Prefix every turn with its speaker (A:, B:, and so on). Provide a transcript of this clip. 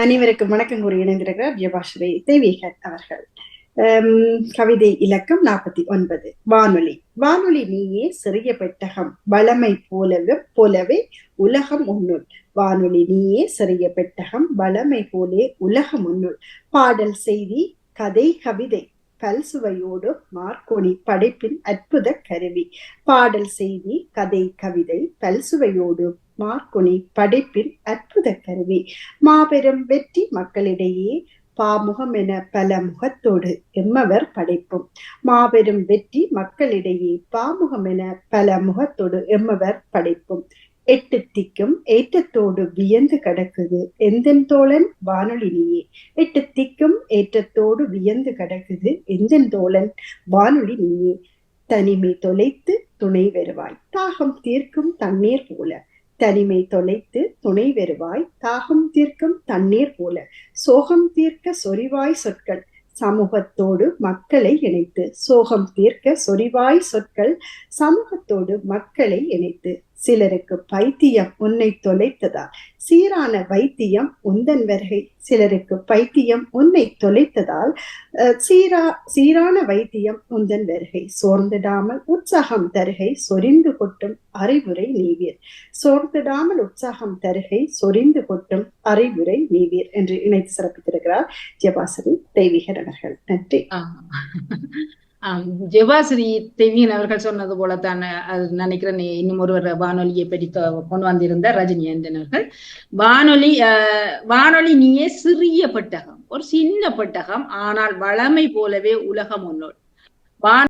A: அனைவருக்கும் வணக்கம். கூறி இணைந்திருக்கிறார் வியபாஸ்ரீ தேவிகர் அவர்கள். கவிதை இலக்கம் நாற்பத்தி ஒன்பது. வானொலி. வானொலி நீயே சிறிய பெட்டகம். வளமை போலவே போலவே உலகம் உன்னுள். வானொலி நீயே சிறிய பெட்டகம். வளமை போலே உலகம் உன்னுள். பாடல் செய்தி கதை கவிதை. பல்சுவையோடு மார்க்கோணி படைப்பின் அற்புத கருவி. பாடல் செய்தி கதை கவிதை. பல்சுவையோடு மார்க்குனி படைப்பின் அற்புத கருவி. மாபெரும் வெற்றி மக்களிடையே பாமுகம் என பல முகத்தோடு எம்மவர் படைப்பும். மாபெரும் வெற்றி மக்களிடையே பாமுகம் என பல முகத்தோடு எம்மவர் படைப்பும். எட்டு திக்கும் ஏற்றத்தோடு வியந்து கிடக்குது எந்தன் தோழன் வானொலி நீயே. எட்டு திக்கும் ஏற்றத்தோடு வியந்து கிடக்குது எந்தன் தோழன் வானொலி நீயே. தனிமை தொலைத்து துணை வருவாய். தாகம் தீர்க்கும் தண்ணீர் போல தனிமை தொலைத்து துணை வருவாய் தாகம் தீர்க்கும் தண்ணீர் போல சோகம் தீர்க்க சொரிவாய் சொற்கள். சமூகத்தோடு மக்களை இணைத்து சோகம் தீர்க்க சொரிவாய் சொற்கள் சமூகத்தோடு மக்களை இணைத்து. சிலருக்கு பைத்தியம் உன்னை தொலைத்ததால் சீரான வைத்தியம் உந்தன் வருகை. சிலருக்கு பைத்தியம் உன்னை தொலைத்ததால் சீரா சீரான வைத்தியம் உந்தன் வருகை. சோர்ந்திடாமல் உற்சாகம் தருகை சொரிந்து கொட்டும் அறிவுரை நீவீர். சோர்ந்திடாமல் உற்சாகம் தருகை சொரிந்து கொட்டும் அறிவுரை நீவீர் என்று இணைத்து சிறப்பித்திருக்கிறார் ஜபாசரி தெய்வீகர் நன்றி.
B: ஜெவாசிரி ஜெபாஸ்ரீ அவர்கள் சொன்னது போல தான் நினைக்கிறேன் இன்னும் ஒருவர் வானொலியை பற்றி கொண்டு வந்திருந்த ரஜினியந்தன் அவர்கள். வானொலி வானொலி நீயே சிறிய பெட்டகம் ஒரு சின்ன பெட்டகம் ஆனால் வளமை போலவே உலகம் ஒன்னோடு வான்